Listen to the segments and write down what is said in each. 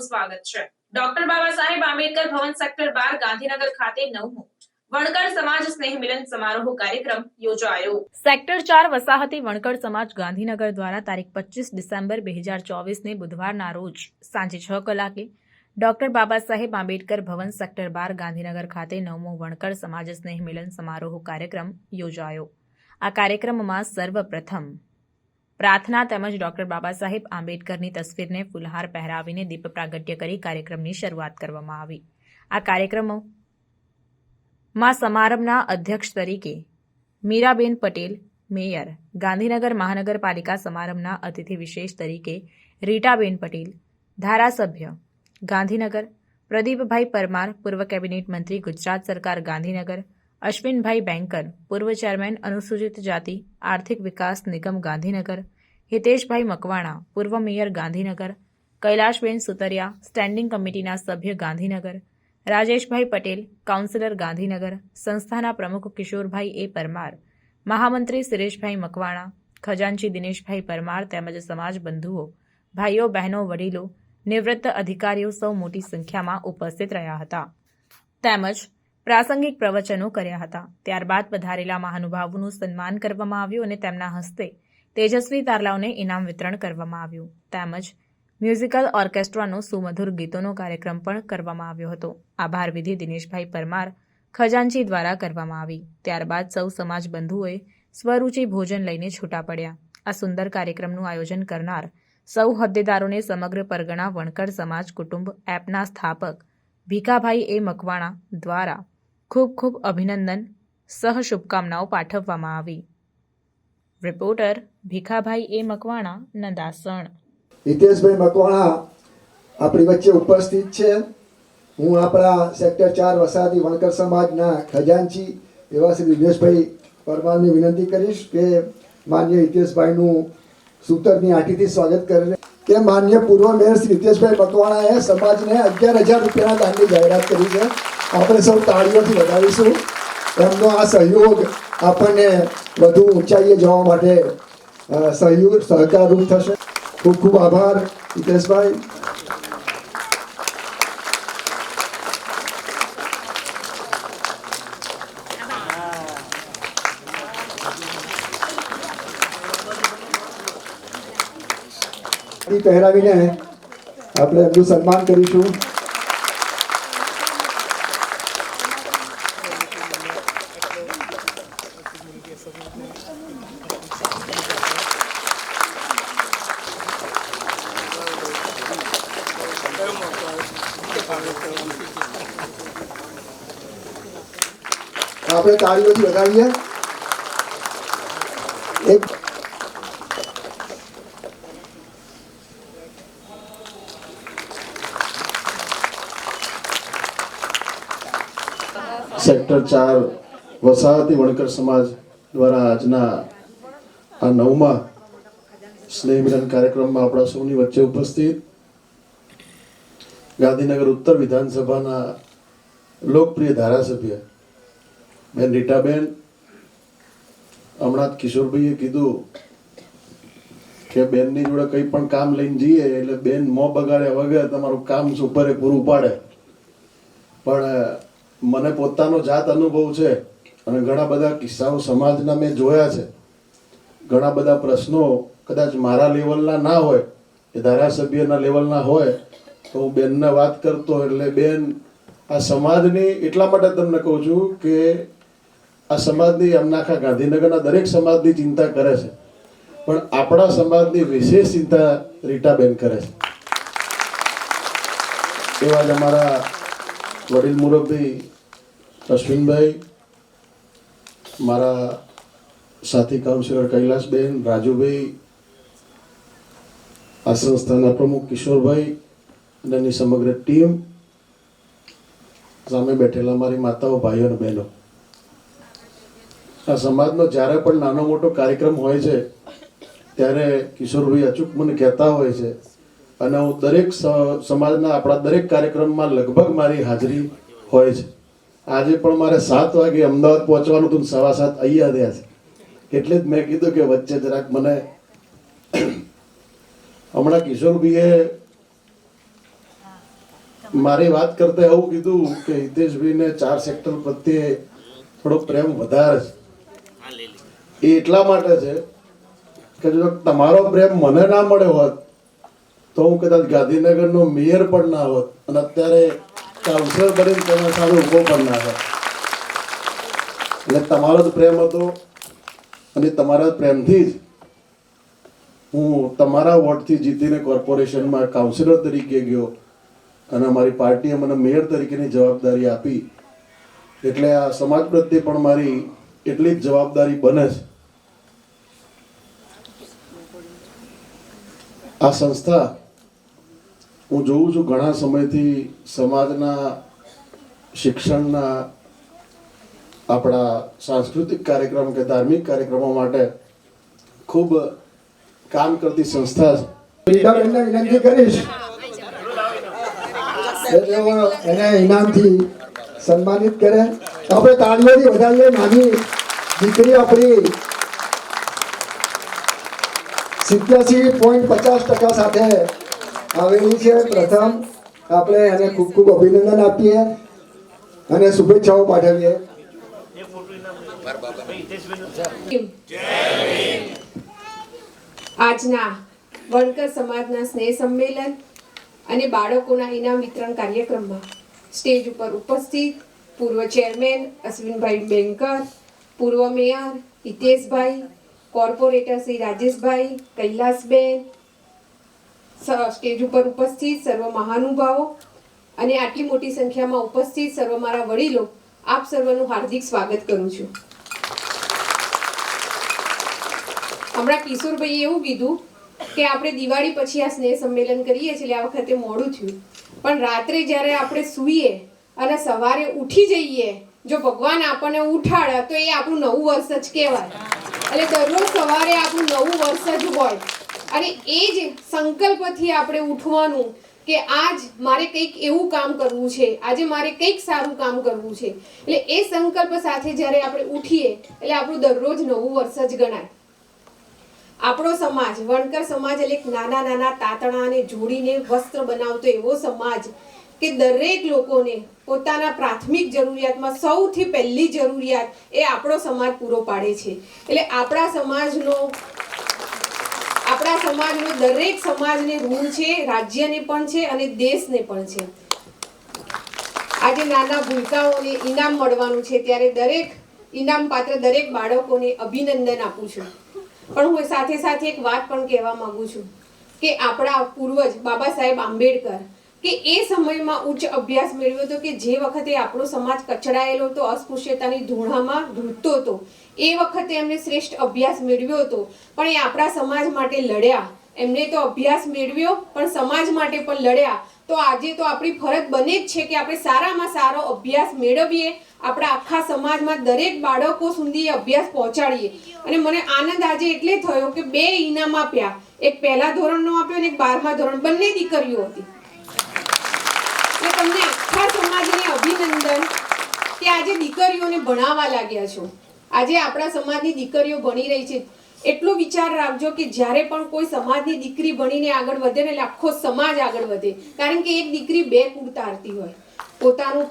આપનું સ્વાગત છે. ડોક્ટર બાબા સાહેબ આંબેડકર ભવન સેક્ટર બાર ગાંધીનગર ખાતે નવમું સેક્ટર ચાર વસાહતી વણકર સમાજ ગાંધીનગર દ્વારા તારીખ પચીસ ડિસેમ્બર બે હજાર ચોવીસને બુધવારના રોજ સાંજે છ કલાકે ડોક્ટર બાબા સાહેબ આંબેડકર ભવન સેક્ટર બાર ગાંધીનગર ખાતે નવમો વણકર સમાજ સ્નેહ મિલન સમારોહ કાર્યક્રમ યોજાયો. આ કાર્યક્રમમાં સર્વપ્રથમ પ્રાર્થના તેમજ ડોક્ટર બાબા સાહેબ આંબેડકરની તસવીરને ફુલહાર પહેરાવીને દીપ પ્રાગટ્ય કરી કાર્યક્રમની શરૂઆત કરવામાં આવી. આ કાર્યક્રમમાં સમારંભના અધ્યક્ષ તરીકે મીરાબેન પટેલ, મેયર, ગાંધીનગર મહાનગરપાલિકા સમારંભના અતિથિ વિશેષ તરીકે રીટાબેન પટેલ, ધારાસભ્ય, ગાંધીનગર, પ્રદીપભાઈ પરમાર, પૂર્વ કેબિનેટ મંત્રી, ગુજરાત સરકાર, ગાંધીનગર અશ્વિનભાઈ બેંકર, પૂર્વ ચેરમેન અનુસૂચિત જાતિ, આર્થિક વિકાસ નિગમ ગાંધીનગર, હિતેશભાઈ મકવાણા, પૂર્વ મેયર ગાંધીનગર, કૈલાશબેન સુતરિયા, સ્ટેન્ડિંગ કમિટીના સભ્ય ગાંધીનગર, રાજેશભાઈ પટેલ, કાઉન્સિલર ગાંધીનગર, સંસ્થાના પ્રમુખ કિશોરભાઈ એ પરમાર, મહામંત્રી સુરેશભાઈ મકવાણા, ખજાનચી દિનેશભાઈ પરમાર તેમજ સમાજ બંધુઓ, ભાઈઓ, બહેનો, વડીલો, નિવૃત્ત અધિકારીઓ સૌ મોટી સંખ્યામાં ઉપસ્થિત રહ્યા હતા. તેમજ પ્રાસંગિક પ્રવચનો કર્યા હતા. ત્યારબાદ પધારેલા મહાનુભાવોનું સન્માન કરવામાં આવ્યું અને તેમના હસ્તે તેજસ્વી તારલાઓને ઇનામ વિતરણ કરવામાં આવ્યું. તેમજ મ્યુઝિકલ ઓર્કેસ્ટ્રાનો સુમધુર ગીતોનો કાર્યક્રમ પણ કરવામાં આવ્યો હતો. આભાર વિધિ દિનેશભાઈ પરમાર ખજાનચી દ્વારા કરવામાં આવી. ત્યારબાદ સૌ સમાજ બંધુઓએ સ્વરૂચિ ભોજન લઈને છૂટા પડ્યા. આ સુંદર કાર્યક્રમનું આયોજન કરનાર સૌ હોદ્દેદારોને સમગ્ર પરગણા વણકર સમાજ કુટુંબ એપના સ્થાપક ભીખાભાઈ એ મકવાણા દ્વારા ખૂબ ખૂબ અભિનંદન, સહ શુભકામનાઓ પાઠવવામાં આવી. Reporter Bhikhabhai A Makwana, Nandasan. Hiteshbhai Makwana આપણી વચ્ચે ઉપસ્થિત છે. હું આપણા સેક્ટર ચાર વસાહતી વણકર સમાજના ખજાનચી એવા શ્રી દિનેશભાઈ પરમારને વિનંતી કરીશ કે માન્ય હિતેશભાઈનું સૂતરની આંટીથી સ્વાગત કરીને કે માન્ય પૂર્વ મેયર શ્રી હિતેશભાઈ મકવાણાએ સમાજને અગિયાર હજાર રૂપિયાના દાનની જાહેરાત કરી છે. આપણે સૌ તાળીઓથી વધાવીશું એમનો આ સહયોગ આપણને વધુ ઊંચાઈએ જવા માટે સહયોગ સહકારરૂપ થશે. ખૂબ ખૂબ આભાર હિતેશભાઈ. સાડી પહેરાવીને આપણે એમનું સન્માન કરીશું આપણે તાળીઓથી વધાવીએ એક સેક્ટર ચાર વસાહતી વણકર સમાજ દ્વારા આજના આ નવમા સ્નેહ મિલન કાર્યક્રમમાં આપણા સૌની વચ્ચે ઉપસ્થિત ગાંધીનગર ઉત્તર વિધાનસભાના લોકપ્રિય ધારાસભ્ય બેન રીટાબેન, હમણાં કિશોરભાઈએ કીધું કે બેનની જોડે કંઈ પણ કામ લઈને જઈએ એટલે બેન મો બગાડ્યા વગર તમારું કામ સુપરે પૂરું પાડે. પણ મને પોતાનો જાત અનુભવ છે અને ઘણા બધા કિસ્સાઓ સમાજના મેં જોયા છે. ઘણા બધા પ્રશ્નો કદાચ મારા લેવલના ના હોય એ ધારાસભ્યના લેવલના હોય, તો હું બેનને વાત કરતો એટલે બેન, આ સમાજની, એટલા માટે તમને કહું છું કે આ સમાજની, એમના આખા ગાંધીનગરના દરેક સમાજની ચિંતા કરે છે. પણ આપણા સમાજની વિશેષ ચિંતા રીટાબેન કરે છે. એવા જ અમારા વડીલ મુરબ્બી, અશ્વિનભાઈ, મારા સાથી કાઉન્સિલર કૈલાસબેન, રાજુભાઈ આ સંસ્થાના પ્રમુખ કિશોરભાઈ, અને એની સમગ્ર ટીમ સામે બેઠેલા મારી માતાઓ, ભાઈઓ અને બહેનો. આ સમાજનો જ્યારે પણ નાનો મોટો કાર્યક્રમ હોય છે, ત્યારે કિશોરભાઈ અચૂક મને કહેતા હોય છે અને હું દરેક સમાજના આપણા દરેક કાર્યક્રમમાં લગભગ મારી હાજરી હોય છે. આજે પણ મારે સાત વાગે અમદાવાદ પહોંચવાનું હતું સવા સાત અહીંયા થયા છે. એટલે જ મેં કીધું કે વચ્ચે જરાક મને હમણાં કિશોરભાઈએ મારી વાત કરતા એવું કીધું કે હિતેશભાઈને ચાર સેક્ટર પ્રત્યે થોડો પ્રેમ વધારે છે. એ એટલા માટે છે કે જો તમારો પ્રેમ મને ના મળ્યો હોત તો હું કદાચ ગાંધીનગરનો મેયર પણ ના હોત અને અત્યારે કાઉન્સિલર બનીને તેના સામે ઊભો પણ ના હોત. એટલે તમારો જ પ્રેમ હતો અને તમારા પ્રેમથી જ હું તમારા વોટથી જીતીને કોર્પોરેશનમાં કાઉન્સિલર તરીકે ગયો અને અમારી પાર્ટીએ મને મેયર તરીકેની જવાબદારી આપી. એટલે આ સમાજ પ્રત્યે પણ મારી એટલી જ જવાબદારી બને છે. આ સંસ્થા હું જોઉં છું ઘણા સમયથી સમાજના, શિક્ષણના, આપણા સાંસ્કૃતિક કાર્યક્રમ કે ધાર્મિક કાર્યક્રમો માટે ખૂબ કામ કરતી સંસ્થા વિનંતી કરીશ. એને ઇનામથી સન્માનિત કરે. આપણે તાળીઓથી વધારીએ, નાની દીકરી આપણી સિત્યાસી પોઈન્ટ પચાસ ટકા સાથે આવેલી છે, પ્રથમ આપણે એને ખૂબ ખૂબ અભિનંદન આપીએ અને શુભેચ્છાઓ પાઠવીએ. આજના વણકર સમાજના સ્નેહ સંમેલન અને બાળકોના ઇનામ વિતરણ કાર્યક્રમમાં સ્ટેજ ઉપર ઉપસ્થિત પૂર્વ ચેરમેન અશ્વિનભાઈ બેંકર પૂર્વ mayor Hiteshbhai, corporator Shri Rajeshbhai Kailasben stage ઉપર ઉપસ્થિત સર્વ મહાનુભાવો અને આટલી મોટી સંખ્યામાં ઉપસ્થિત સર્વ મારા વડીલો, આપ સર્વનું હાર્દિક સ્વાગત કરું છું. હમણાં કિશોરભાઈએ એવું કીધું કે આપણે દિવાળી પછી આ સ્નેહ સંમેલન કરીએ છીએ આ વખતે મોડું થયું. પણ રાત્રે જ્યારે આપણે સૂઈએ અને સવારે ઉઠી જઈએ, જો ભગવાન આપણને ઉઠાડે તો એ આપણું નવું વર્ષ જ કહેવાય. એટલે દરરોજ સવારે આપણું નવું વર્ષ જ હોય. અને એ જ સંકલ્પથી આપણે ઉઠવાનું કે આજ મારે કંઈક એવું કામ કરવું છે, આજે મારે કંઈક સારું કામ કરવું છે. એટલે એ સંકલ્પ સાથે જ્યારે આપણે ઉઠીએ, એટલે આપણું દરરોજ નવું વર્ષ જ ગણાય. આપણો સમાજ, વણકર સમાજ એટલે એક નાના નાના તાતણાને જોડીને વસ્ત્ર બનાવતો એવો સમાજ કે દરેક લોકોને પોતાના પ્રાથમિક જરૂરિયાતમાં સૌથી પહેલી જરૂરિયાત એ આપણો સમાજ પૂરો પાડે છે. એટલે આપણા સમાજનો આપણા સમાજનો દરેક સમાજને ઋણ છે, રાજ્યને પણ છે અને દેશને પણ છે. આજે નાના ભૂલકાઓને ઇનામ મળવાનું છે ત્યારે દરેક ઇનામ પાત્ર દરેક બાળકોને અભિનંદન આપું છું. પણ હું સાથે સાથે એક વાત પણ કહેવા માંગુ છું કે આપણા પૂર્વજ બાબા સાહેબ આંબેડકર કે એ સમયમાં ઉચ્ચ અભ્યાસ મેળવ્યો હતો કે જે વખતે આપણો સમાજ કચડાયેલો હતો, અસ્પૃશ્યતાની ધૂણામાં ધૂળતો હતો, એ વખતે એમને શ્રેષ્ઠ અભ્યાસ મેળવ્યો હતો. પણ એ આપણા સમાજ માટે લડ્યા. એમને તો અભ્યાસ મેળવ્યો, પણ સમાજ માટે પણ લડ્યા. તો આજે તો આપણી ફરજ બને જ છે કે આપણે સારામાં સારો અભ્યાસ મેળવીએ, આપણા આખા સમાજમાં દરેક બાળકો સુધી અભ્યાસ પહોંચાડીએ. અને મને આનંદ આજે એટલે થયો કે બે ઇનામ આપ્યા. એક પહેલા ધોરણનો આપ્યો અને એક બારમા ધોરણ બંને દીકરીઓ હતી એટલે તમને આખા સમાજને અભિનંદન કે આજે દીકરીઓને ભણાવવા લાગ્યા છો. આજે આપણા સમાજની દીકરીઓ ભણી રહી છે. એટલો વિચાર રાખજો કે જ્યારે પણ કોઈ સમાજની દીકરી ભણીને આગળ વધે ને એટલે આખો સમાજ આગળ વધે. કારણ કે એક દીકરી બે કુળ તારતી હોય. પોતાનું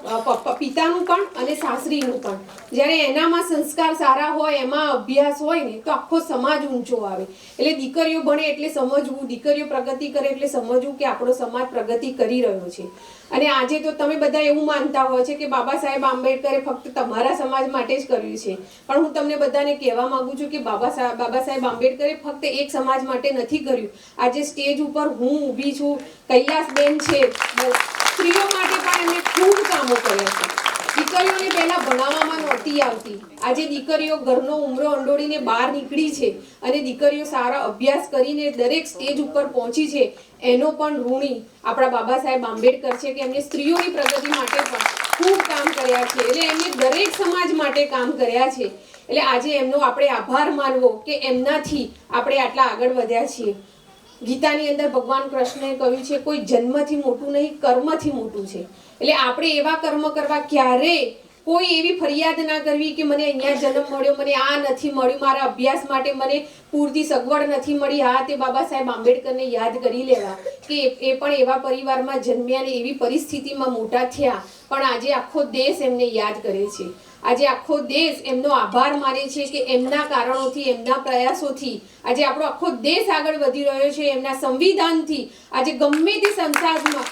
પિતાનું પણ અને સાસરીનું પણ. જ્યારે એનામાં સંસ્કાર સારા હોય, એમાં અભ્યાસ હોય ને, તો આખો સમાજ ઊંચો આવે. એટલે દીકરીઓ ભણે એટલે સમજવું, દીકરીઓ પ્રગતિ કરે એટલે સમજવું કે આપણો સમાજ પ્રગતિ કરી રહ્યો છે. અને આજે તો તમે બધા એવું માનતા હોય છે કે બાબા સાહેબ આંબેડકરે ફક્ત તમારા સમાજ માટે જ કર્યું છે. પણ હું તમને બધાને કહેવા માંગુ છું કે બાબા સાહેબ બાબા સાહેબ આંબેડકરે ફક્ત એક સમાજ માટે નથી કર્યું. આજે સ્ટેજ ઉપર હું ઊભી છું. કૈલાસબેન છે. સ્ત્રીઓ માટે પણ એમણે ખૂબ કામો કર્યા છે. દીકરીઓને પહેલા ભણાવવામાં નહોતી આવતી. આજે દીકરીઓ ઘરનો ઉમરો અંડોળીને બહાર નીકળી છે અને દીકરીઓ સારા અભ્યાસ કરીને દરેક સ્ટેજ ઉપર પહોંચી છે. એનો પણ ઋણી આપણા બાબા સાહેબ આંબેડકર છે કે એમને સ્ત્રીઓની પ્રગતિ માટે પણ ખૂબ કામ કર્યા છે એટલે એમને દરેક સમાજ માટે કામ કર્યા છે. એટલે આજે એમનો આપણે આભાર માનવો કે એમનાથી આપણે આટલા આગળ વધ્યા છીએ. ગીતાની અંદર ભગવાન કૃષ્ણએ કહ્યું છે, કોઈ જન્મથી મોટું નહીં, કર્મથી મોટું છે. એટલે આપણે એવા કર્મ કરવા ક્યારેય કોઈ એવી ફરિયાદ ના કરવી કે મને અહીંયા જન્મ મળ્યો, મને આ નથી મળ્યું, મારા અભ્યાસ માટે મને પૂરતી સગવડ નથી મળી. હા, તે બાબા સાહેબ આંબેડકરને યાદ કરી લેવા કે એ પણ એવા પરિવારમાં જન્મ્યા ને એવી પરિસ્થિતિમાં મોટા થયા. પણ આજે આખો દેશ એમને યાદ કરે છે. આજે આખો દેશ એમનો આભાર માને છે કે એમના કારણોથી, એમના પ્રયાસોથી આજે આપણો આખો દેશ આગળ વધી રહ્યો છે, એમના સંવિધાનથી. આજે ગમે તે સંસદમાં,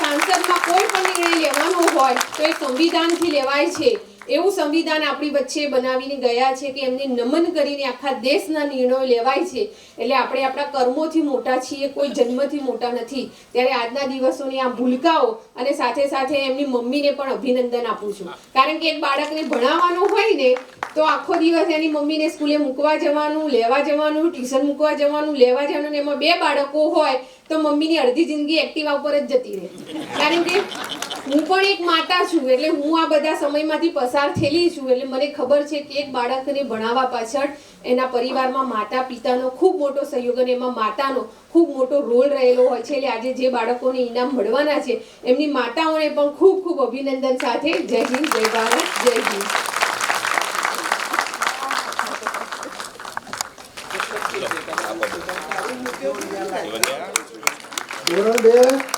સાંસદમાં કોઈ પણ નિર્ણય લેવાનો હોય તો એ સંવિધાનથી લેવાય છે. એવું સંવિધાન આપણી વચ્ચે બનાવીને ગયા છે કે એમને નમન કરીને આખા દેશના નિર્ણયો લેવાય છે. એટલે આપણે આપણા કર્મોથી મોટા છીએ, કોઈ જન્મથી મોટા નથી. ત્યારે આજના દિવસોની આ ભૂલકાઓ અને સાથે સાથે એમની મમ્મીને પણ અભિનંદન આપું છું. કારણ કે એક બાળકને ભણાવવાનું હોય ને, તો આખો દિવસ એની મમ્મીને સ્કૂલે મૂકવા જવાનું, લેવા જવાનું, ટ્યુશન મૂકવા જવાનું, લેવા જવાનું એમાં બે બાળકો હોય, તો મમ્મીની અડધી જિંદગી એક્ટિવા ઉપર જ જતી રહે. કારણ કે હું પણ એક માતા છું એટલે હું આ બધા સમયમાંથી પસાર થયેલી છું એટલે મને ખબર છે કે એક બાળકને ભણાવવા પાછળ એના પરિવારમાં માતા પિતાનો ખૂબ મોટો સહયોગ અને એમાં માતાનો ખૂબ મોટો રોલ રહેલો હોય છે. એટલે આજે જે બાળકોને ઇનામ મળવાના છે એમની માતાઓને પણ ખૂબ ખૂબ અભિનંદન સાથે જય હિન્દ જય ભારત જય હિન્દ. ધોરણ બે